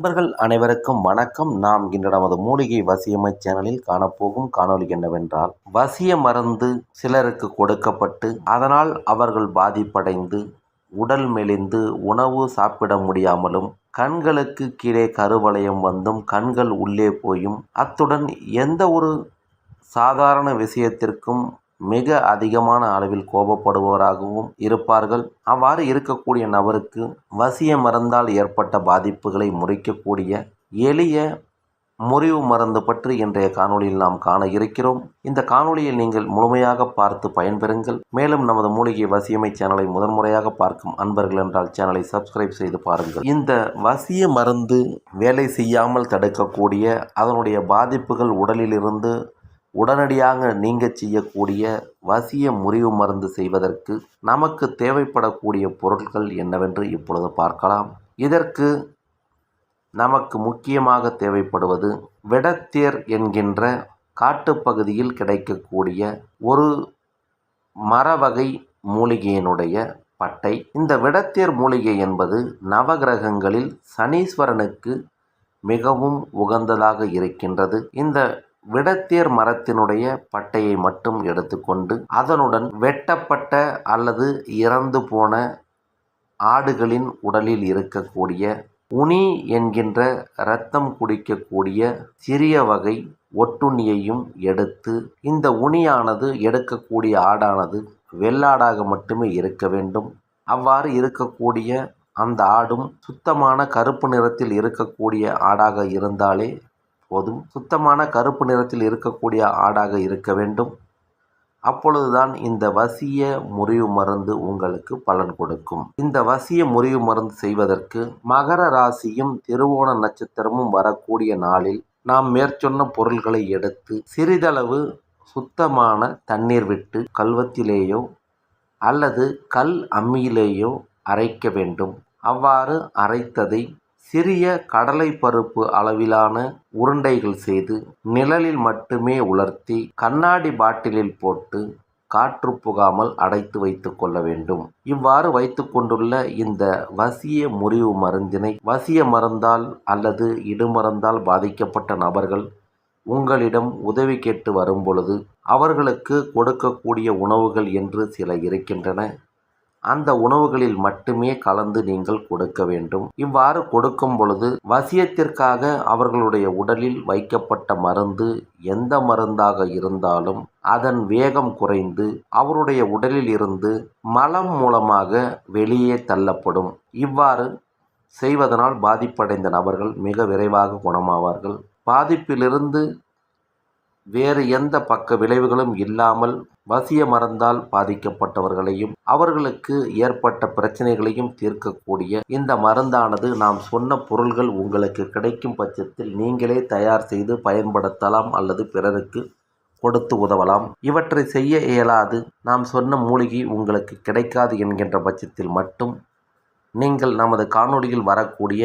நண்பர்கள் அனைவருக்கும் வணக்கம். நாம் இன்று நமது மூலிகை வசியமை சேனலில் காணப்போகும் காணொளி என்னவென்றால் வசிய மருந்து சிலருக்கு கொடுக்கப்பட்டு அதனால் அவர்கள் பாதிப்படைந்து உடல் மெலிந்து உணவு சாப்பிட முடியாமலும் கண்களுக்கு கீழே கருவளையம் வந்தும் கண்கள் உள்ளே போயும் அத்துடன் எந்த ஒரு சாதாரண விஷயத்திற்கும் மிக அதிகமான அளவில் கோபப்படுபவராகவும் இருப்பார்கள். அவ்வாறு இருக்கக்கூடிய நபருக்கு வசிய மருந்தால் ஏற்பட்ட பாதிப்புகளை முறிக்கக்கூடிய எளிய முறிவு மருந்து பற்றி இன்றைய காணொளியில் நாம் காண இருக்கிறோம். இந்த காணொளியை நீங்கள் முழுமையாக பார்த்து பயன்பெறுங்கள். மேலும் நமது மூலிகை வசியமை சேனலை முதன்முறையாக பார்க்கும் அன்பர்கள் என்றால் சேனலை சப்ஸ்கிரைப் செய்து பாருங்கள். இந்த வசிய மருந்து வேலை செய்யாமல் தடுக்கக்கூடிய அதனுடைய பாதிப்புகள் உடலிலிருந்து உடனடியாக நீங்கச் செய்யக்கூடிய வசிய முறிவு மருந்து செய்வதற்கு நமக்கு தேவைப்படக்கூடிய பொருட்கள் என்னவென்று இப்பொழுது பார்க்கலாம். இதற்கு நமக்கு முக்கியமாக தேவைப்படுவது விடத்தேர் என்கின்ற காட்டுப்பகுதியில் கிடைக்கக்கூடிய ஒரு மரவகை மூலிகையினுடைய பட்டை. இந்த விடத்தேர் மூலிகை என்பது நவகிரகங்களில் சனீஸ்வரனுக்கு மிகவும் உகந்ததாக இருக்கின்றது. இந்த விடத்தேர் மரத்தினுடைய பட்டையை மட்டும் எடுத்துக்கொண்டு அதனுடன் வெட்டப்பட்ட அல்லது இறந்து போன ஆடுகளின் உடலில் இருக்கக்கூடிய உனி என்கின்ற இரத்தம் குடிக்கக்கூடிய சிறிய வகை ஒட்டுண்ணியையும் எடுத்து இந்த உனியானது எடுக்கக்கூடிய ஆடானது வெள்ளாடாக மட்டுமே இருக்க வேண்டும். அவ்வாறு இருக்கக்கூடிய அந்த ஆடும் சுத்தமான கருப்பு நிறத்தில் இருக்கக்கூடிய ஆடாக இருந்தாலே போதும். சுத்தமான கருப்பு நிறத்தில் இருக்கக்கூடிய ஆடாக இருக்க வேண்டும். அப்பொழுதுதான் இந்த வசிய முறிவு மருந்து உங்களுக்கு பலன் கொடுக்கும். இந்த வசிய முறிவு மருந்து செய்வதற்கு மகர ராசியும் திருவோண நட்சத்திரமும் வரக்கூடிய நாளில் நாம் மேற்சொன்ன பொருள்களை எடுத்து சிறிதளவு சுத்தமான தண்ணீர் விட்டு கல்வத்திலேயோ அல்லது கல் அம்மியிலேயோ அரைக்க வேண்டும். அவ்வாறு அரைத்ததை சிறிய கடலை பருப்பு அளவிலான உருண்டைகள் செய்து நிழலில் மட்டுமே உலர்த்தி கண்ணாடி பாட்டிலில் போட்டு காற்று புகாமல் அடைத்து வைத்து கொள்ள வேண்டும். இவ்வாறு வைத்து கொண்டுள்ள இந்த வசிய முறிவு மருந்தினை வசிய மருந்தால் அல்லது இடுமருந்தால் பாதிக்கப்பட்ட நபர்கள் உங்களிடம் உதவி கேட்டு வரும்பொழுது அவர்களுக்கு கொடுக்கக்கூடிய உணவுகள் என்று சில இருக்கின்றன. அந்த உணவுகளில் மட்டுமே கலந்து நீங்கள் கொடுக்க வேண்டும். இவ்வாறு கொடுக்கும் பொழுது வசியத்திற்காக அவர்களுடைய உடலில் வைக்கப்பட்ட மருந்து எந்த மருந்தாக இருந்தாலும் அதன் வேகம் குறைந்து அவருடைய உடலில் இருந்து மலம் மூலமாக வெளியே தள்ளப்படும். இவ்வாறு செய்வதனால் பாதிப்படைந்த நபர்கள் மிக விரைவாக குணமாவார்கள். பாதிப்பிலிருந்து வேறு எந்த பக்க விளைவுகளும் இல்லாமல் வசிய மருந்தால் பாதிக்கப்பட்டவர்களையும் அவர்களுக்கு ஏற்பட்ட பிரச்சனைகளையும் தீர்க்கக்கூடிய இந்த மருந்தானது நாம் சொன்ன பொருள்கள் உங்களுக்கு கிடைக்கும் பட்சத்தில் நீங்களே தயார் செய்து பயன்படுத்தலாம் அல்லது பிறருக்கு கொடுத்து உதவலாம். இவற்றை செய்ய இயலாது. நாம் சொன்ன மூலிகை உங்களுக்கு கிடைக்காது என்கின்ற பட்சத்தில் மட்டும் நீங்கள் நமது காணொளியில் வரக்கூடிய